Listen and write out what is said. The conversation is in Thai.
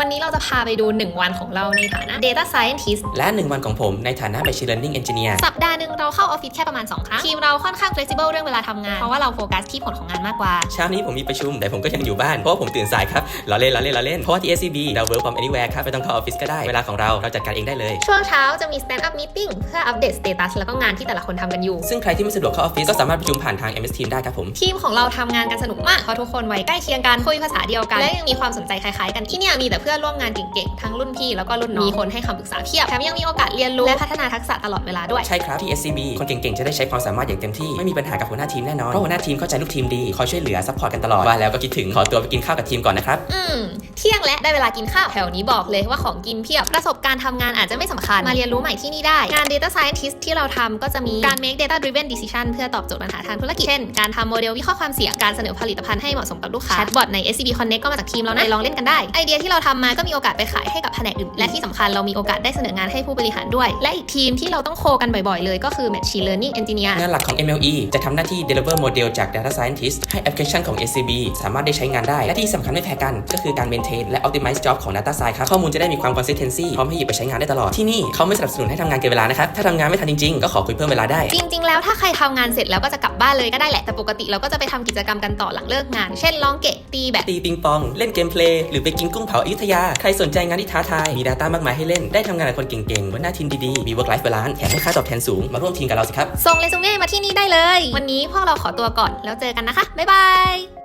วันนี้เราจะพาไปดู 1 วันของเราในฐานะ Data Scientist และ 1 วันของผมในฐานะ Machine Learning Engineer สัปดาห์หนึ่งเราเข้าออฟฟิศแค่ประมาณ 2 ครั้ง ทีมเราค่อนข้าง flexible เรื่องเวลาทำงาน เพราะว่าเราโฟกัสที่ผลของงานมากกว่า เช้านี้ผมมีประชุม แต่ผมก็ยังอยู่บ้าน เพราะว่าผมตื่นสายครับเราเล่นเราเล่นเราเล่นเพราะว่าที่ SCB เรา work from anywhere ครับไม่ต้องเข้าออฟฟิศก็ได้เวลาของเราเราจัดการเองได้เลย ช่วงเช้าจะมี stand up meeting เพื่ออัปเดต status แล้วก็งานที่แต่ละคนทำกันอยู่ ซึ่งใครที่ไม่สะดวกเข้าออฟฟิศก็สามารถประชุมผ่านทาง MS Team ได้ครับผมทีมของเราทำงานกันสนุกมากเพราะทุกคนวัยใกล้เคียงกันคุยภาษาเดียวกันและยังมีความสนใจคล้ายๆกันที่เนี่ยมีแต่เพื่อนร่วมงานเก่งๆ ทั้งรุ่นพี่แล้วก็รุ่นน้องมีคนให้คำปรึกษาเพียบแถมยังมีโอกาสเรียนรู้และพัฒนาทักษะตลอดเวลาด้วย ใช่ครับที่ SCB คนเก่งๆ จะได้ใช้ความสามารถอย่างเต็มที่ ไม่มีปัญหากับหัวหน้าทีมแน่นอน เพราะหัวหน้าทีมเข้าใจลูกทีมดี คอยช่วยเหลือซัพพอร์ตกันตลอดว่าแล้วก็คิดถึงขอตัวไปกินข้าวกับทีมก่อนนะครับ อืมเที่ยงและได้เวลากินข้าว แถวนี้บอกเลยว่าของกินเพียบ ประสบการณ์ทำงานอาจจะไม่สำคัญ มาเรียนรู้ใหม่ที่นี่ได้ งาน Data Scientist ที่เราทำก็จะมีการ make data driven decision เพื่อตอบโจทย์ปัญหาทางธุรกิจ เช่น การทำโมเดลวิเคราะห์ความเสี่ยง การเสนอผลิตภัณฑ์ให้เหมาะสมกับลูกค้าแชทบอทใน SCB Connect ก็มาจากทีมเรานะไปลองเล่นกันได้ ไอเดียที่เราทำมาก็มีโอกาสไปขายให้กับแผนกอื่น และที่สำคัญเรามีโอกาสได้เสนองานให้ผู้บริหารด้วย และอีกทีมที่เราต้องโคกันบ่อยๆ เลยก็คือ Machine Learning Engineer งานหลักของ MLE จะทำหน้าที่ deliver model จาก data scientist ให้แอปพลิเคชันของ SCB สามารถได้ใช้งานได้และที่สำคัญไม่แพ้กันก็คือการ maintain และ optimize job ของ data science ครับข้อมูลจะได้มีความ consistency พร้อมให้หยิบไปใช้งานได้ตลอดที่นี่เขาไม่สนับสนุนให้ทำงานเกินเวลานะครับถ้าทำงานไม่ทันจริงๆก็ขอคุยเพิ่มเวลาได้ จริง ๆ แล้วถ้าใครทำงานเสร็จแล้วก็จะกลับบ้านเลยก็ได้แหละแต่ปกติเราก็จะไปทำกิจกรรมกันต่อหลังเลิกงาน เช่นร้องเกะตีแบดตีปิงปอง เล่นเกมเพลย์หรือไปกินกุ้งเผาอยุธยาใครสนใจงานที่ท้าทายมี Data มากมายให้เล่นได้ทำงานกับคนเก่งๆหัวหน้าทีมดีๆมี work life balance แถมให้ค่าตอบแทนสูงมาร่วมทีมกับเราสิครับส่งเรซูเม่มาที่นี่ได้เลย วันนี้พวกเราขอตัวก่อนแล้วเจอกันนะคะบ๊ายบาย